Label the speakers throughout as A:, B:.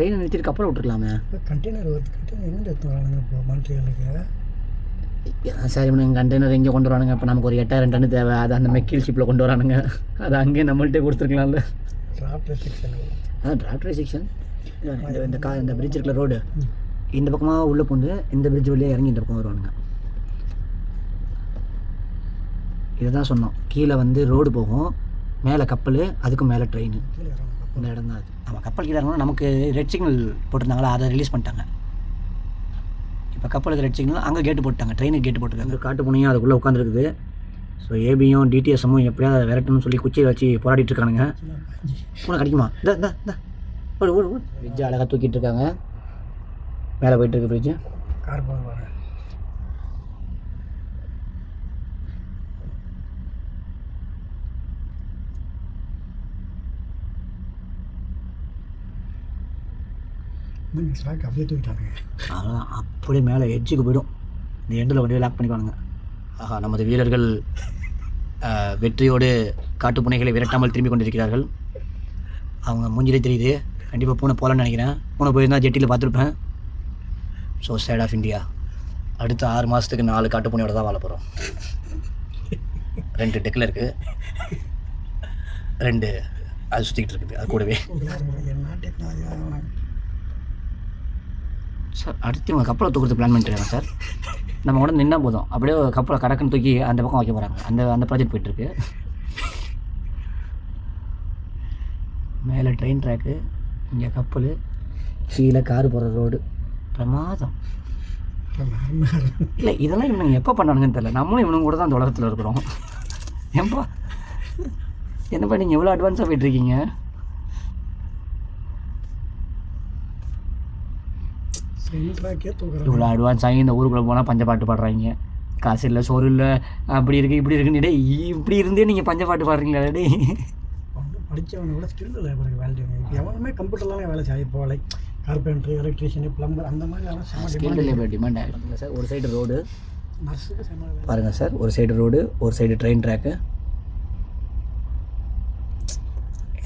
A: ட்ரெயினை நிறுத்திட்டு கப்பலை விட்டுருக்கலாமே.
B: கண்டெய்னர் வருது கண்டெய்னர் எங்கே எடுத்து வரானுங்க இப்போ மானிட்டர்களுக்கு
A: சார் இவனுங்க கண்டெய்னர் எங்கே கொண்டு வரானுங்க இப்போ நமக்கு ஒரு எட்டாயிரம் டன்னு தேவை. அதை அந்த மெக்கில் ஷிப்பில் கொண்டு வரானுங்க. அதை அங்கேயே நம்மள்ட்டே கொடுத்துருக்கலாம்ல.
B: டிராப் ரெஸ்ட்ரிக்ஷன்
A: அதான் டிராஃப்ட் ரெஸ்ட்ரிக்ஷன் இந்த இந்த கா இந்த பிரிட்ஜ் இருக்கிற ரோடு இந்த பக்கமாக உள்ளே பூந்து இந்த பிரிட்ஜ் வழியாக இறங்கி இந்த பக்கம் வருவானுங்க. இதை தான் சொன்னோம். கீழே வந்து ரோடு போகும். மேலே கப்பல் அதுக்கு மேலே ட்ரெயின் இந்த இடம் தான் அது நம்ம கப்பல் கீழே இறங்கணும் நமக்கு ரெட் சிக்னல் போட்டிருந்தாங்களா? அதை ரிலீஸ் பண்ணிட்டாங்க. இப்போ கப்பலுக்கு ரெட் சிக்னல் அங்கே கேட்டு போட்டாங்க ட்ரெயினுக்கு கேட்டு போட்டுருக்காங்க. காட்டு புனியும் அதுக்குள்ளே உட்காந்துருக்குது ஸோ ஏபியும் டிடிஎஸ்எம்மும் எப்படியாவது அதை விரட்டணும்னு சொல்லி குச்சியை வச்சு போராடிட்டு இருக்கானுங்க. பூனை கிடைக்குமா? இந்த இந்த இந்த. ஓடு ஓடு ஓடு. ஃப்ரிட்ஜை அழகாக தூக்கிட்டு இருக்காங்க. மேலே போயிட்டு இருக்கு ஃப்ரிட்ஜு
B: கார் போக ஸ்டாக் அப்படியே தூக்கிட்டானுங்க.
A: அவ்வளோதான் அப்படியே மேலே எட்ஜுக்கு போயிடும். இந்த எண்டில் கொண்டு லாக் பண்ணிக்குவானுங்க. ஆஹா நமது வீரர்கள் வெற்றியோடு காட்டுப்பூனைகளை விரட்டாமல் திரும்பி கொண்டிருக்கிறார்கள். அவங்க மூஞ்சிலே தெரியுது. கண்டிப்பாக பூனை போகலான்னு நினைக்கிறேன். பூனை போயிருந்தா ஜெட்டியில் பார்த்துருப்பேன். ஸோ சைட் ஆஃப் இந்தியா அடுத்த ஆறு மாதத்துக்கு நாலு காட்டுப்பூனையோட தான் வாழ போகிறோம் ரெண்டு டெக்கில் இருக்குது ரெண்டு அது சுற்றிக்கிட்டு இருக்குது. அது கூடவே.
B: என்ன டெக்னாலஜி
A: சார் அடுத்து இவங்க கப்பலை தூக்குறது பிளான் பண்ணிட்டு சார். நம்ம உடனே நின்னா போதும். அப்படியே கப்பலை கடக்குன்னு தூக்கி அந்த பக்கம் வைக்க போகிறாங்க அந்த அந்த ப்ராஜெக்ட் போயிட்டுருக்கு. மேலே ட்ரெயின் ட்ராக்கு இங்கே கப்பல் கீழே காரு போகிற ரோடு பிரமாதம். இல்லை இதெல்லாம் இவனுங்க எப்போ பண்ணானுங்கன்னு தெரியல. நம்மளும் இவனுங்க கூட தான் அந்த உலகத்தில் இருக்கிறோம். ஏன்பா? என்னப்பா நீங்கள் எவ்வளோ அட்வான்ஸாக போயிட்டுருக்கீங்க? இவ்வளோ அட்வான்ஸ் ஆகி இந்த ஊருக்குள்ளே போனால் பஞ்ச பாட்டு பாடுறாங்க. காசு இல்லை சோறு இல்லை அப்படி இருக்குது இப்படி இருக்குன்னு டேய் இப்படி இருந்தே நீங்கள் பஞ்ச பாட்டு பாடுறீங்களா டேய்?
B: ஒன்றும் படித்தவனை விட ஸ்கில் லேபருக்கு வேல்யூ இப்போ எவனுமே கம்ப்யூட்டர்லாம் வேலை செய்ய இப்போ லைக் கார்பெண்டர் எலக்ட்ரீஷியனு பிளம்பர் அந்த மாதிரி டிமாண்ட்
A: லேபர் டிமாண்ட் ஆகிடும் சார் ஒரு சைடு ரோடு
B: வேலை.
A: பாருங்கள் சார் ஒரு சைடு ரோடு ஒரு சைடு ட்ரெயின் ட்ராக்கு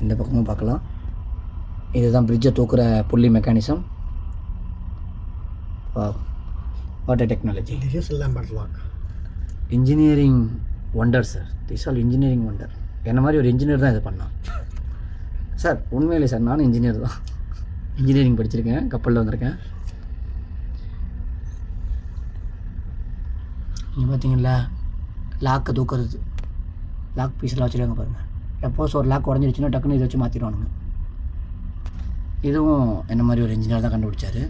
A: இந்த பக்கமும் பார்க்கலாம். இதுதான் பிரிட்ஜை தூக்குற புள்ளி mechanism water technology
B: lock
A: engineering wonder sir this all engineering wonder என்ன மாதிரி ஒரு இன்ஜினியர் தான் இது பண்ணான் சார் உண்மையிலே சார் நானும் இன்ஜினியர் தான் இன்ஜினியரிங் படிச்சிருக்கேன் கப்பலில் வந்திருக்கேன். நீங்கள் பார்த்தீங்களா லாக்கை தூக்குறது. லாக் பீஸ்லாம் வச்சுருக்காங்க பாருங்கள் எப்போஸ் ஒரு லாக் உடஞ்சிருச்சுன்னா டக்குன்னு இதை வச்சு மாற்றிடுவானுங்க இதுவும் என்ன மாதிரி ஒரு இன்ஜினியர் தான் கண்டுபிடிச்சாரு.